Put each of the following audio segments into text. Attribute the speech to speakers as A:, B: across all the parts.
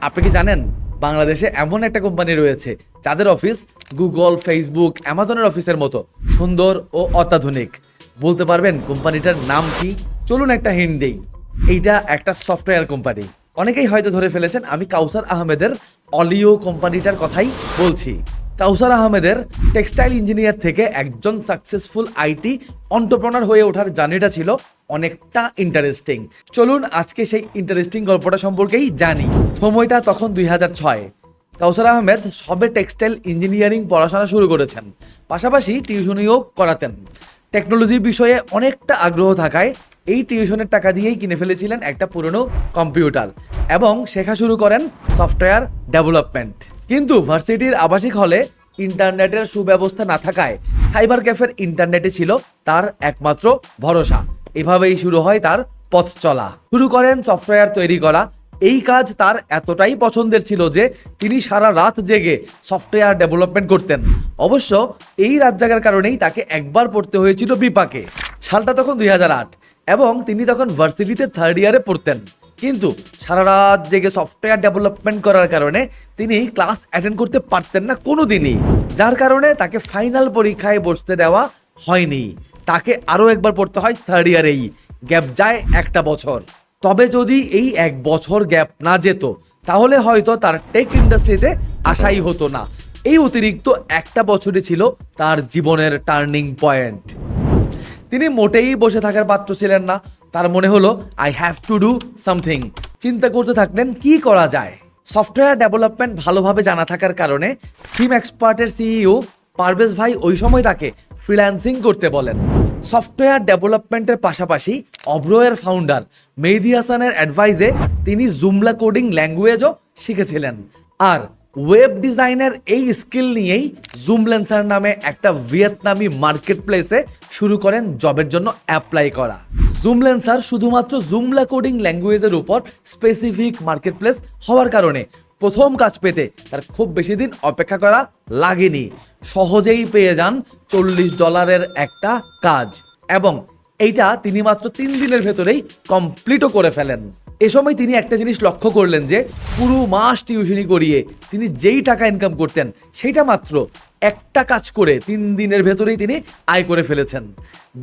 A: আপনি কি জানেন, বাংলাদেশে এমন একটা কোম্পানি রয়েছে, যাদের অফিস গুগল, ফেসবুক, অ্যামাজনের অফিসের মতো সুন্দর ও অত্যাধুনিক। বলতে পারবেন, কোম্পানিটার নাম কি? চলুন একটা হিন্ট দেই। এইটা একটা সফটওয়্যার কোম্পানি। অনেকেই হয়তো ধরে ফেলেছেন, আমি কাউসার আহমেদের অলিও কোম্পানিটার কথাই বলছি। কাউসার আহমেদের টেক্সটাইল ইঞ্জিনিয়ার থেকে একজন সাকসেসফুল আইটি অন্টারপ্রনার হয়ে ওঠার জার্নিটা ছিল অনেকটা ইন্টারেস্টিং চলুন আজকে সেই ইন্টারেস্টিং গল্পটা সম্পর্কেই জানি। সময়টা তখন দুই হাজার ছয়। কাউসার আহমেদ সবে টেক্সটাইল ইঞ্জিনিয়ারিং পড়াশোনা শুরু করেছেন। পাশাপাশি টিউশনিও করাতেন। টেকনোলজি বিষয়ে অনেকটা আগ্রহ থাকায় এই টিউশনের টাকা দিয়েই কিনে ফেলেছিলেন একটা পুরনো কম্পিউটার এবং শেখা শুরু করেন সফটওয়্যার ডেভেলপমেন্ট। কিন্তু ভার্সিটির আবাসিক হলে ইন্টারনেটের সুব্যবস্থা না থাকায় সাইবার ক্যাফের ইন্টারনেটে ছিল তার একমাত্র ভরসা। এভাবেই শুরু হয় তার পথ চলা। শুরু করেন সফটওয়্যার তৈরি করা। এই কাজ তার এতটাই পছন্দের ছিল যে তিনি সারা রাত জেগে সফটওয়্যার ডেভেলপমেন্ট করতেন। অবশ্য এই রাত জাগার কারণেই তাকে একবার পড়তে হয়েছিল বিপাকে। সালটা তখন দুই হাজার আট এবং তিনি তখন ভার্সিটিতে থার্ড ইয়ারে পড়তেন। কিন্তু সারা রাত জেগে সফটওয়্যার ডেভেলপমেন্ট করার কারণে তিনি ক্লাস অ্যাটেন্ড করতে পারতেন না কোনো দিনই যার কারণে তাকে ফাইনাল পরীক্ষায় বসতে দেওয়া হয়নি। তাকে আরও একবার পড়তে হয় থার্ড ইয়ারেই গ্যাপ যায় একটা বছর। তবে যদি এই এক বছর গ্যাপ না যেত, তাহলে হয়তো তার টেক ইন্ডাস্ট্রিতে আশাই হতো না। এই অতিরিক্ত একটা বছরই ছিল তার জীবনের টার্নিং পয়েন্ট তিনি মোটেই বসে থাকার পাত্র ছিলেন না। তার মনে হলো I have to do something চিন্তা করতে থাকলেন কি করা যায়? সফটওয়্যার ডেভেলপমেন্ট ভালোভাবে জানা থাকার কারণে থিম এক্সপার্টের সিইও পারভেজ ভাই ওই সময় তাকে ফ্রিল্যান্সিং করতে বলেন। সফটওয়্যার ডেভেলপমেন্টের পাশাপাশি অব্রোয়ের ফাউন্ডার মেহেদি হাসানের অ্যাডভাইজে তিনি জুমলা কোডিং ল্যাঙ্গুয়েজও শিখেছিলেন। আর ওয়েব ডিজাইনের এই স্কিল নিয়েই জুম লেন্সার নামে একটা ভিয়েতনামি মার্কেট প্লেসে শুরু করেন জবের জন্য অ্যাপ্লাই করা। জুম লেন্সার শুধুমাত্র জুমলা কোডিং ল্যাঙ্গুয়েজের উপর স্পেসিফিক মার্কেট প্লেস হওয়ার কারণে প্রথম কাজ পেতে তার খুব বেশি দিন অপেক্ষা করা লাগেনি। সহজেই পেয়ে যান চল্লিশ ডলারের একটা কাজ এবং এইটা তিনি মাত্র তিন দিনের ভেতরেই কমপ্লিটও করে ফেলেন। এ সময় তিনি একটা জিনিস লক্ষ্য করলেন যে পুরো মাস টিউশনি করিয়ে তিনি যেই টাকা ইনকাম করতেন, সেইটা মাত্র একটা কাজ করে তিন দিনের ভেতরেই তিনি আয় করে ফেলেছেন।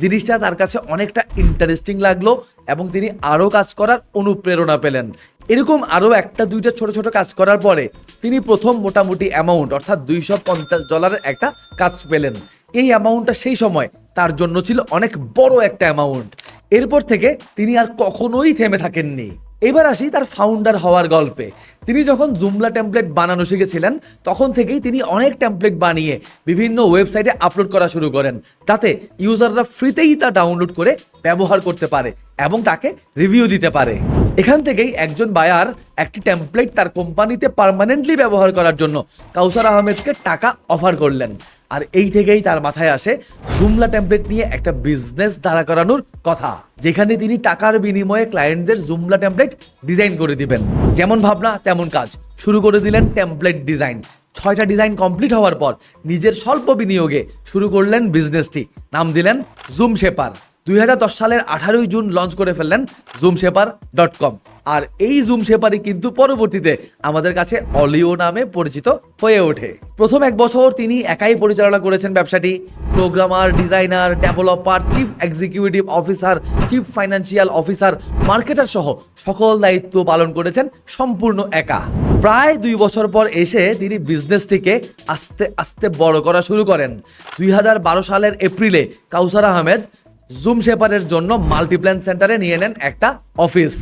A: জিনিসটা তার কাছে অনেকটা ইন্টারেস্টিং লাগল এবং তিনি আরও কাজ করার অনুপ্রেরণা পেলেন। এরকম আরও একটা, দুইটা ছোট ছোট কাজ করার পরে তিনি প্রথম মোটামুটি অ্যামাউন্ট অর্থাৎ দুইশো পঞ্চাশ ডলারের একটা কাজ পেলেন। এই অ্যামাউন্টটা সেই সময় তার জন্য ছিল অনেক বড় একটা অ্যামাউন্ট এরপর থেকে তিনি আর কখনোই থেমে থাকেননি। এবার আসি তার ফাউন্ডার হওয়ার গল্পে। তিনি যখন জুমলা টেমপ্লেট বানানো শিখেছিলেন, তখন থেকেই তিনি অনেক টেমপ্লেট বানিয়ে বিভিন্ন ওয়েবসাইটে আপলোড করা শুরু করেন। তাতে ইউজাররা ফ্রিতেই তা ডাউনলোড করে ব্যবহার করতে পারে এবং তাকে রিভিউ দিতে পারে। এখান থেকেই একজন বায়ার একটি টেমপ্লেট তার কোম্পানিতে পার্মানেন্টলি ব্যবহার করার জন্য কাউসার আহমেদকে টাকা অফার করলেন। আর এই থেকেই তার মাথায় আসে জুমলা টেমপ্লেট নিয়ে একটা বিজনেস দাঁড়া করানোর কথা, যেখানে তিনি টাকার বিনিময়ে ক্লায়েন্টদের জুমলা টেমপ্লেট ডিজাইন করে দিবেন। যেমন ভাবনা, তেমন কাজ। শুরু করে দিলেন টেমপ্লেট ডিজাইন ছয়টা ডিজাইন কমপ্লিট হওয়ার পর নিজের স্বল্প বিনিয়োগে শুরু করলেন বিজনেসটি নাম দিলেন জুম শেপার দুই হাজার দশ সালের আঠারোই জুন লঞ্চ করে ফেললেন জুম শেপার ডট কম আর এই জুম শেপারই কিন্তু পরবর্তীতে আমাদের কাছে অলিও নামে পরিচিত হয়ে ওঠে। প্রথম এক বছর তিনি একাই পরিচালনা করেছেন ব্যবসাটি। Programmer designer developer chief executive officer chief financial officer marketer সহ সকল দায়িত্ব পালন করেছেন সম্পূর্ণ একা। প্রায় দুই বছর পর এসে তিনি বিজনেসটিকে আস্তে আস্তে বড় করা শুরু করেন। দুই হাজার বারো সালের এপ্রিলে কাউসার আহমেদ জুম শেপারের জন্য মাল্টিপ্ল্যান সেন্টারে নিয়ে নেন একটা অফিস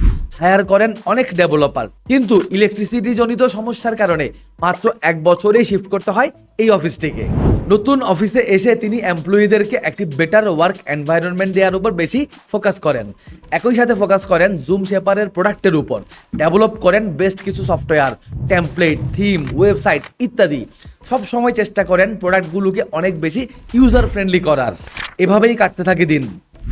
A: হায়ার করেন অনেক ডেভেলপার কিন্তু ইলেকট্রিসিটি জনিত সমস্যার কারণে মাত্র এক বছরেই শিফট করতে হয় এই অফিসটিকে নতুন অফিসে এসে তিনি এমপ্লয়ীদেরকে একটি বেটার ওয়ার্ক এনভায়রনমেন্ট দেওয়ার উপর বেশি ফোকাস করেন। একই সাথে ফোকাস করেন জুম শেপারের প্রোডাক্টের উপর। ডেভেলপ করেন বেস্ট কিছু সফটওয়্যার টেমপ্লেট থিম ওয়েবসাইট ইত্যাদি। সব সময় চেষ্টা করেন প্রোডাক্টগুলোকে অনেক বেশি ইউজার ফ্রেন্ডলি করার। এভাবেই কাটতে থাকে দিন।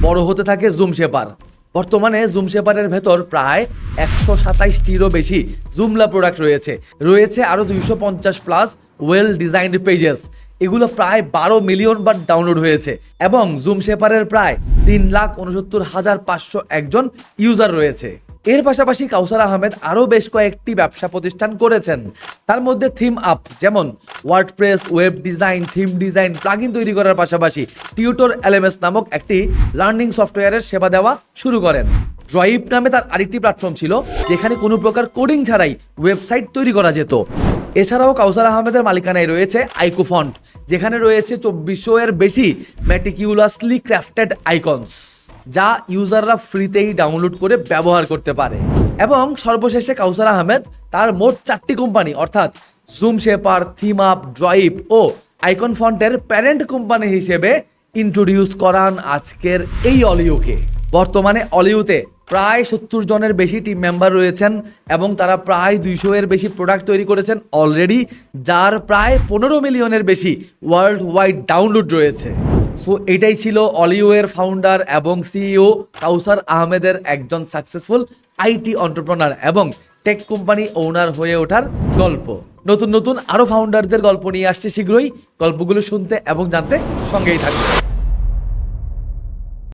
A: বড় হতে থাকে জুম শেপার। বর্তমানে জুম শেপারের ভেতর প্রায় একশো সাতাইশটিরও বেশি জুমলা প্রোডাক্ট রয়েছে। রয়েছে আরও দুইশো পঞ্চাশ প্লাস ওয়েল ডিজাইন পেজেস এগুলো প্রায় বারো মিলিয়ন বার ডাউনলোড হয়েছে এবং জুম শেপারের প্রায় তিন লাখ উনসত্তর হাজার পাঁচশো একজন ইউজার রয়েছে। এর পাশাপাশি কাউসার আহমেদ আরও বেশ কয়েকটি ব্যবসা প্রতিষ্ঠান করেছেন। তার মধ্যে থিম আপ, যেমন WordPress, web design, theme design, plugin তৈরি করার পাশাপাশি টিউটর এলএমএস নামক একটি লার্নিং সফটওয়্যারের সেবা দেওয়া শুরু করেন। ড্রয়িপ নামে তার আরেকটি প্ল্যাটফর্ম ছিল, যেখানে কোনো প্রকার কোডিং ছাড়াই ওয়েবসাইট তৈরি করা যেত। এছাড়াও কাউসার আহমেদের মালিকানায় রয়েছে আইকো ফন্ট, যেখানে রয়েছে চব্বিশশো এর বেশি ম্যাটিকিউলাসলি ক্রাফটেড আইকনস যা ইউজাররা ফ্রিতেই ডাউনলোড করে ব্যবহার করতে পারে। এবং সর্বশেষে কাউসার আহমেদ তার মোট চারটি কোম্পানি, অর্থাৎ zoom shaper, theme up Droip ও আইকন ফন্টের প্যারেন্ট কোম্পানি হিসেবে ইন্ট্রোডিউস করান আজকের এই অলিওকে বর্তমানে অলিউতে প্রায় সত্তর জনের বেশি টিম মেম্বার রয়েছেন এবং তারা প্রায় দুইশো এর বেশি প্রোডাক্ট তৈরি করেছেন অলরেডি, যার প্রায় পনেরো মিলিয়নের বেশি ওয়ার্ল্ড ওয়াইড ডাউনলোড রয়েছে। সো এটাই ছিল অলিওয়ের ফাউন্ডার এবং সিইও কাউসার আহমেদের একজন সাকসেসফুল আইটি অন্টারপ্রনার এবং টেক কোম্পানি ওনার হয়ে ওঠার গল্প। নতুন নতুন আরও ফাউন্ডারদের গল্প নিয়ে আসছে শীঘ্রই। গল্পগুলো শুনতে এবং জানতে সঙ্গেই থাকবে